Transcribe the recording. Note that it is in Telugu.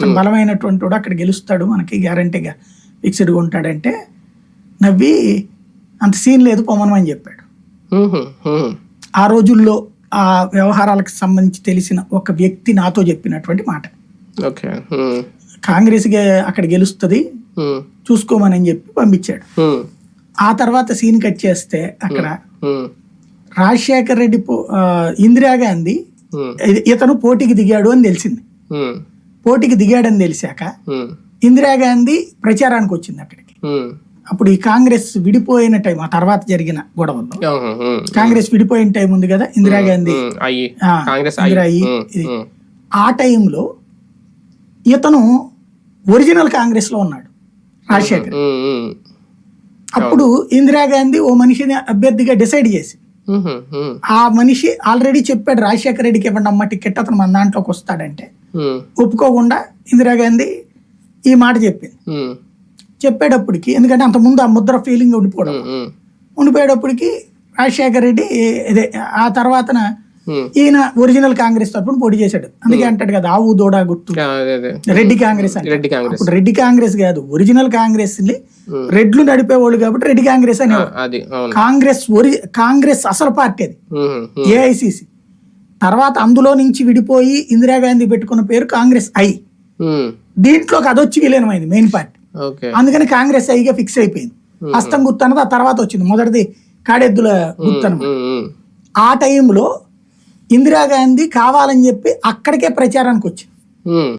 అతను బలమైనటువంటి వాడు అక్కడ గెలుస్తాడు మనకి గ్యారంటీగా ఫిక్స్డ్గా ఉంటాడంటే నవ్వి అంత సీన్ లేదు పొమ్మనమని చెప్పాడు. ఆ రోజుల్లో ఆ వ్యవహారాలకు సంబంధించి తెలిసిన ఒక వ్యక్తి నాతో చెప్పినటువంటి మాట. కాంగ్రెస్ గే- అక్కడ గెలుస్తుంది. చూసుకోమని చెప్పి పంపించాడు. ఆ తర్వాత సీన్ కట్ చేస్తే అక్కడ. రాజశేఖర్ రెడ్డి పో- ఆ, ఇందిరాగాంధీ మ్మ్. ఇ- ఇతను పోటీకి దిగాడు అని తెలిసింది. పోటీకి దిగాడని తెలిసాక. ఇందిరాగాంధీ ప్రచారానికి వచ్చింది అక్కడికి. అప్పుడు ఈ కాంగ్రెస్ విడిపోయిన టైం ఆ తర్వాత జరిగిన గొడవల్లో. కాంగ్రెస్ విడిపోయిన టైం ఉంది కదా ఇందిరాగాంధీ ఆ, టైంలో ఇతను ఒరిజినల్ కాంగ్రెస్లో ఉన్నాడు రాజశేఖర్. అప్పుడు ఇందిరాగాంధీ ఓ మనిషిని అభ్యర్థిగా డిసైడ్ చేసి. ఆ మనిషి ఆల్రెడీ చెప్పాడు రాజశేఖర రెడ్డికి ఇవ్వండి అమ్మ టికెట్ అతను మన దాంట్లోకి వస్తాడంటే. ఒప్పుకోకుండా ఇందిరాగాంధీ ఈ మాట చెప్పింది. చెప్పేటప్పటికి ఎందుకంటే అంత ముందు ఆ ముద్ర ఫీలింగ్ ఉండిపోవడం. ఉండిపోయేటప్పటికి రాజశేఖర రెడ్డి ఇదే ఆ తర్వాతన. ఈయన ఒరిజినల్ కాంగ్రెస్ తరపున పోటీ చేశాడు. అందుకే అంటాడు కదా ఆవు దూడ గుర్తు రెడ్డి కాంగ్రెస్ అని రెడ్డి కాంగ్రెస్. రెడ్డి కాంగ్రెస్ కాదు ఒరిజినల్ కాంగ్రెస్ని. రెడ్లు నడిపేవాళ్ళు కాబట్టి రెడ్డి కాంగ్రెస్ అని కాంగ్రెస్ ఒరి కాంగ్రెస్ అసలు పార్టీ అది. ఏఐసిసి. తర్వాత అందులో నుంచి విడిపోయి ఇందిరాగాంధీ పెట్టుకున్న పేరు కాంగ్రెస్ ఐ. దీంట్లోకి అదొచ్చి విలీనమైంది మెయిన్ పార్టీ అందుకని కాంగ్రెస్ ఐగా ఫిక్స్ అయిపోయింది హస్తం గుర్తు అన్నది ఆ తర్వాత వచ్చింది మొదటిది కాడెద్దుల గుర్తు. మ్మ్. ఆ టైంలో ఇందిరాగాంధీ కావాలని చెప్పి అక్కడికే ప్రచారానికి వచ్చింది.